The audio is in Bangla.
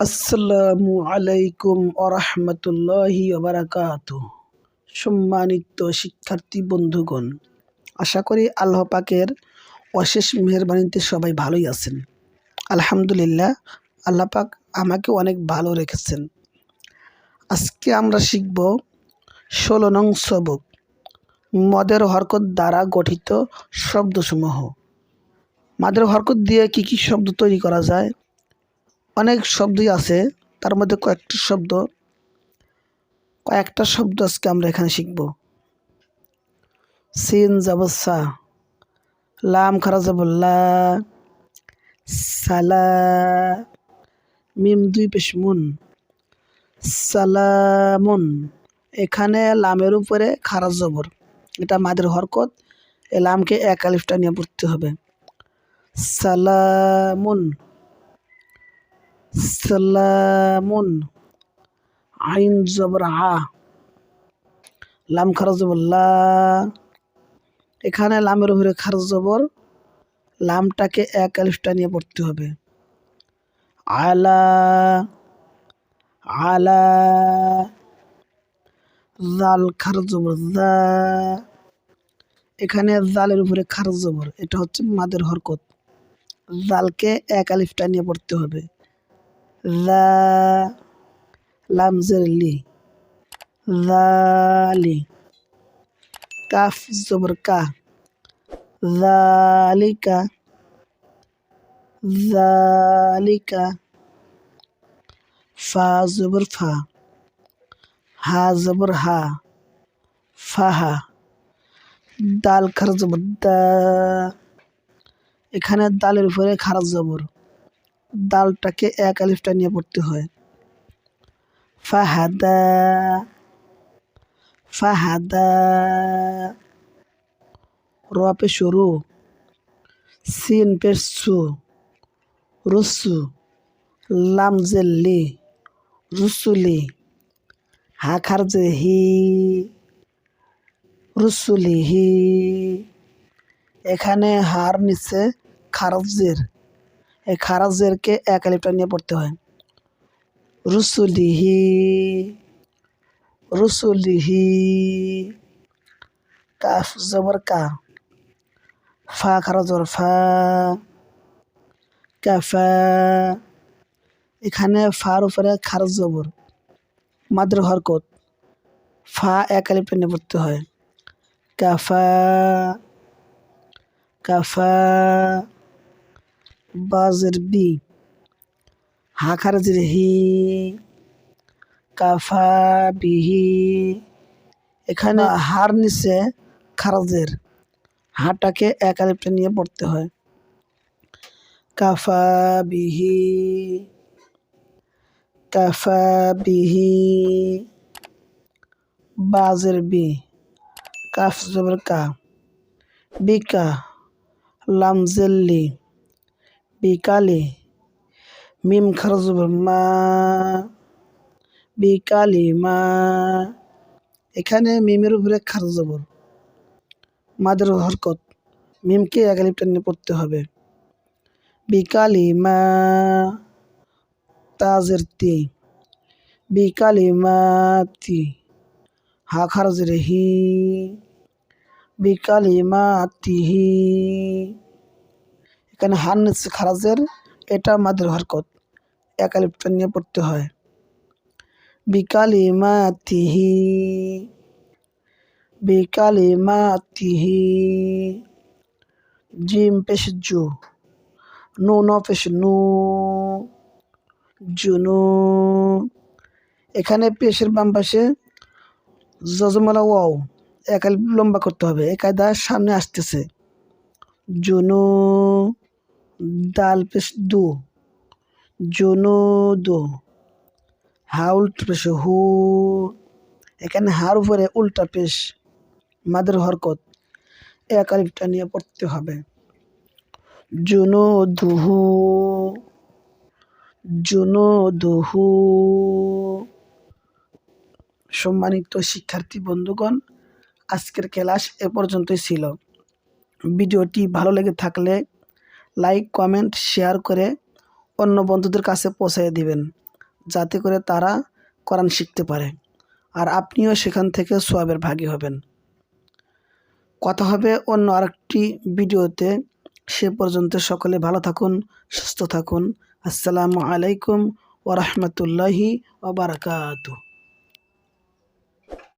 আসসালামু আলাইকুম আরহামতুল্লাহি বারাকাত সম্মানিত শিক্ষার্থী বন্ধুগণ, আশা করি আল্লাহ পাকের অশেষ মেহরবানিতে সবাই ভালোই আছেন। আলহামদুলিল্লাহ, আল্লাহ পাক আমাকে অনেক ভালো রেখেছেন। আজকে আমরা শিখব ষোলো নং সবক মদের হরকত দ্বারা গঠিত শব্দসমূহ। মাদের হরকত দিয়ে কি কি শব্দ তৈরি করা যায়? অনেক শব্দই আছে, তার মধ্যে কয়েকটা শব্দ। কয়েকটা শব্দ আজকে আমরা এখানে শিখব। সিন জাবসা লাম খারা জাবল্লা সালা, মিম দুই পেশ মুন, সালামুন। এখানে লামের উপরে খারাজ জবর, এটা মাদের হরকত, এ লামকে এক আলিফটা নিয়ে পড়তে হবে। সালামুন। সালামুন আইন জবর হা লাম খারাজ লা। এখানে লামের উপরে খারাজ জবর। লামটাকে এক আলিফটা নিয়ে পড়তে হবে। আলা। আলা। জাল খারাজ জবর এখানে জালের উপরে খারাজ জবর। এটা হচ্ছে মাদের হরকত। জালকে এক আলিফটা নিয়ে পড়তে হবে। লামজের লি জালি কাফ জবর কা জালিকা জালিকা ফা জবর ফা হা জবর হা ফাহা দাল খার জবর দা এখানে দালের উপরে খারাজ জবর দালটাকে এক আলিফটা নিয়ে পড়তে হয়। ফাহাদা ফাহাদা। র পেশ রু সিন পেশ সু রুসু, লাম জেল্লি, রুসুলি হা খার যে হি রুসুলি হি এখানে হার নিচে খারজের এই খারাজেরকে এক আলিফটা নিয়ে পড়তে হয়। রুসুলিহি রুসুলিহি, কাফ জবর কা, ফা খারাজর ফা কাফা এখানে ফার উপরে খারাজ জবর, মাদ্র হরকত, ফা এক আলিফটা নিয়ে পড়তে হয়। কাফা কাফা বাজের বি। হাখারজের হি। কাফা বিহি এখানে হার নিচে খারাজের। হাটাকে এক আলিপটা নিয়ে পড়তে হয়। কাফা বিহি কাফা বিহি বাজের বি। কাফ জবর কা। বিকা লামজেল্লি বিকালে মিম খরচ মা বিকালি মা এখানে মিমের উপরে খারজ জবর মাদের হরকত মিমকে একালিপটা নিয়ে পড়তে হবে বিকালি মা তাজের তি বিকালি মা তি হা খারজের হি বিকালি মা তিহি এখানে হান নিচ্ছে খারাজের এটা মাদের হরকত। একালিপটা নিয়ে পড়তে হয়। বিকালি মা তিহি বিকালি মা তিহি জিম পেশ জু নু ন পেশ নু জুনু। এখানে পেশের বাম পাশে যজমালা ওয়াও একাল লম্বা করতে হবে। এ কায়দা সামনে আসতেছে। জুনু। দাল পেশ দু, জুনু দু হা উল্টা পেশ হু। এখানে হার উপরে উল্টা পেশ, মাদের হরকত এক আলিফটা নিয়ে পড়তে হবে। জুনু দুহু জুনু দুহু সম্মানিত শিক্ষার্থী বন্ধুগণ, আজকের ক্লাস এ পর্যন্তই ছিল। ভিডিওটি ভালো লেগে থাকলে লাইক, কমেন্ট, শেয়ার করে অন্য বন্ধুদের কাছে পৌঁছে দিবেন, যাতে করে তারা কোরআন শিখতে পারে। আর আপনিও সেখান থেকে সোয়াবের ভাগী হবেন। কথা হবে অন্য আরেকটি ভিডিওতে। সে পর্যন্ত সকলে ভালো থাকুন, সুস্থ থাকুন। আসসালামু আলাইকুম ওরহমতুল্লাহি ওবরাকাতু